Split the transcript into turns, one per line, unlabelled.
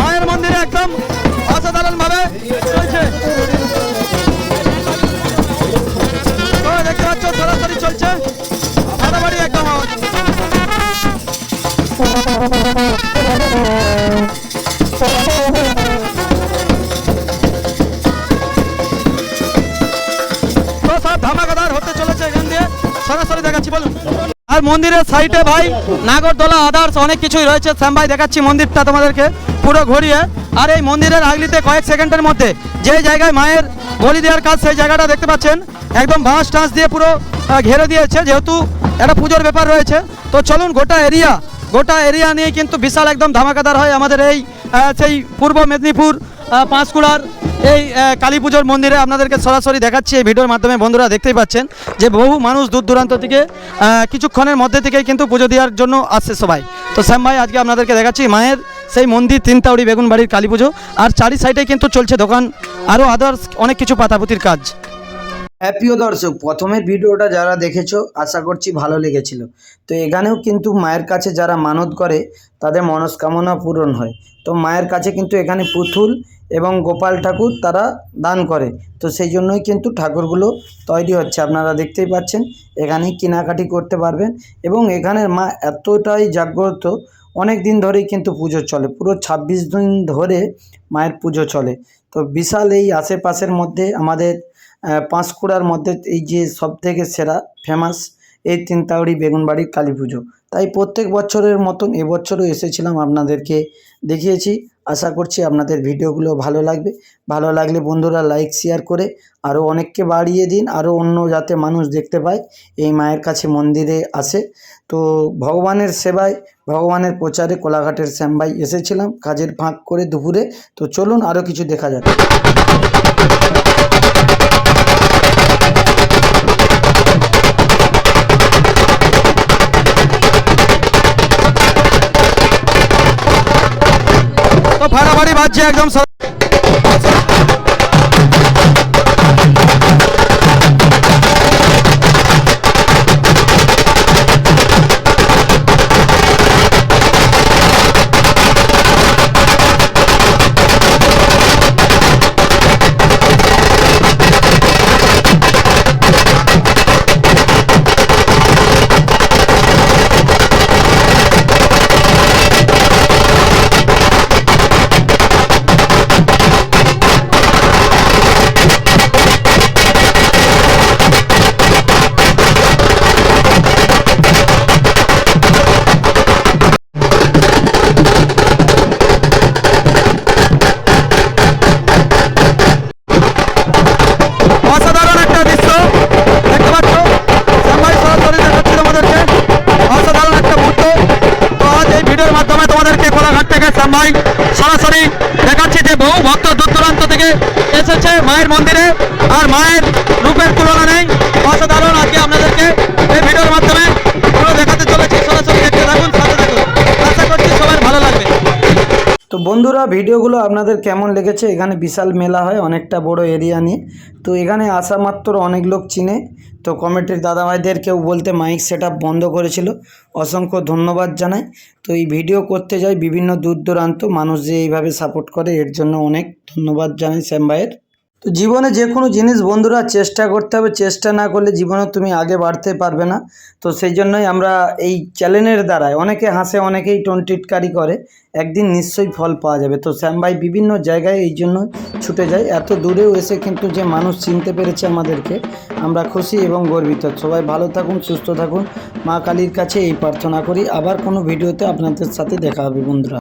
মায়ের মন্দিরে একদম অসাধারণ ভাবে চলছে দেখতে পাচ্ছ, সরাসরি চলছে। ফাটাফাটি একদম ধামাকাদার হতে চলেছে এখান দিয়ে। সরাসরি দেখাচ্ছি, বলুন। আর মন্দিরের সাইডে ভাই, নাগরদোলা আদার্স অনেক কিছুই রয়েছে। শ্যাম ভাই, দেখাচ্ছি মন্দিরটা তোমাদেরকে, পুরো ঘুরিয়ে। আর এই মন্দিরের আগলিতে কয়েক সেকেন্ডের মধ্যে যে জায়গায় মায়ের বলি দেওয়ার কাজ, সেই জায়গাটা দেখতে পাচ্ছেন। একদম বাঁশ টাঁস দিয়ে পুরো ঘেরে দিয়েছে, যেহেতু একটা পুজোর ব্যাপার রয়েছে। তো চলুন, গোটা এরিয়া গোটা এরিয়া নিয়ে কিন্তু বিশাল একদম ধামাকাদার হয় আমাদের এই সেই পূর্ব মেদিনীপুর পাঁশকুড়ার এই কালী পুজোর মন্দিরে আপনাদেরকে সরাসরি দেখাচ্ছি এই ভিডিওর মাধ্যমে। বন্ধুরা দেখতেই পাচ্ছেন যে বহু মানুষ দূর দূরান্ত থেকে কিছুক্ষণের মধ্যে থেকে কিন্তু পুজো দেওয়ার জন্য আসছে সবাই। তো শ্যাম ভাই, আজকে আপনাদেরকে দেখাচ্ছি মায়ের সেই মন্দির, তিনতাউড়ি বেগুন বাড়ির কালী পুজো আর চারি সাইডে কিন্তু চলছে দোকান, আরও আদার্স অনেক কিছু পাতাপুতির কাজ।
হ্যাঁ প্রিয় দর্শক, প্রথমে ভিডিওটা যারা দেখেছ, আশা করছি ভালো লেগেছিল। তো এখানেও কিন্তু মায়ের কাছে যারা মানত করে, তাদের মনস্কামনা পূরণ হয়। তো মায়ের কাছে কিন্তু এখানে পুতুল এবং গোপাল ঠাকুর তারা দান করে। তো সেই জন্যই কিন্তু ঠাকুরগুলো তৈরি হচ্ছে। আপনারা দেখতেই পাচ্ছেন এখানেই কেনাকাটি করতে পারবেন এবং এখানের মা এতটাই জাগ্রত, অনেক দিন ধরেই কিন্তু পুজো চলে। পুরো ছাব্বিশ দিন ধরে মায়ের পুজো চলে। তো বিশাল এই আশেপাশের মধ্যে আমাদের পাঁশকুড়ার মধ্যে এই যে সব থেকে সেরা ফেমাস এই তিনতাউড়ি বেগুনবাড়ির কালী পুজো। তাই প্রত্যেক বছরের মতন এবছরও এসেছিলাম, আপনাদেরকে দেখিয়েছি। আশা করছি আপনাদের ভিডিওগুলো ভালো লাগবে। ভালো লাগলে বন্ধুরা লাইক শেয়ার করে আরও অনেককে বাড়িয়ে দিন আরও অন্য যাতে মানুষ দেখতে পায়, এই মায়ের কাছে মন্দিরে আসে। তো ভগবানের সেবায়, ভগবানের প্রচারে কোলাঘাটের শ্যামবাই এসেছিলাম, কাজের ফাঁক করে দুপুরে। তো চলুন আরও কিছু দেখা যাক।
তো ফাটাফাটি বাজছে একদম এসেছে মায়ের মন্দিরে। আর মায়ের রূপের তুলনা নেই। অসাধারণ আজকে আপনাদেরকে।
বন্ধুরা, ভিডিওগুলো আপনাদের কেমন লেগেছে? এখানে বিশাল মেলা হয়, অনেকটা বড় এরিয়া নিয়ে। তো এখানে আসা মাত্র অনেক লোক চিনে। তো কমিটির দাদাভাইদের কেউ বলতে মাইক সেট বন্ধ করেছিল। অসংখ্য ধন্যবাদ জানাই। তো এই ভিডিও করতে যাই বিভিন্ন দূর দূরান্ত। মানুষ যে এইভাবে সাপোর্ট করে, এর জন্য অনেক ধন্যবাদ জানাই শ্যাম ভাইয়ের। তো জীবনে যে কোনো জিনিস বন্ধুরা চেষ্টা করতে হবে, চেষ্টা না করলে জীবনে তুমি আগে বাড়তে পারবে না। তো সেই জন্যই আমরা এই চ্যানেলের দ্বারায়, অনেকে হাসে, অনেকেই টনটিটকারি করে, একদিন নিশ্চয়ই ফল পাওয়া যাবে। তো শ্যাম ভাই বিভিন্ন জায়গায় এই জন্য ছুটে যায়। এত দূরেও এসে কিন্তু যে মানুষ চিনতে পেরেছে আমাদেরকে, আমরা খুশি এবং গর্বিত। সবাই ভালো থাকুন, সুস্থ থাকুন। মা কালীর কাছে এই প্রার্থনা করি। আবার কোনো ভিডিওতে আপনাদের সাথে দেখা হবে বন্ধুরা।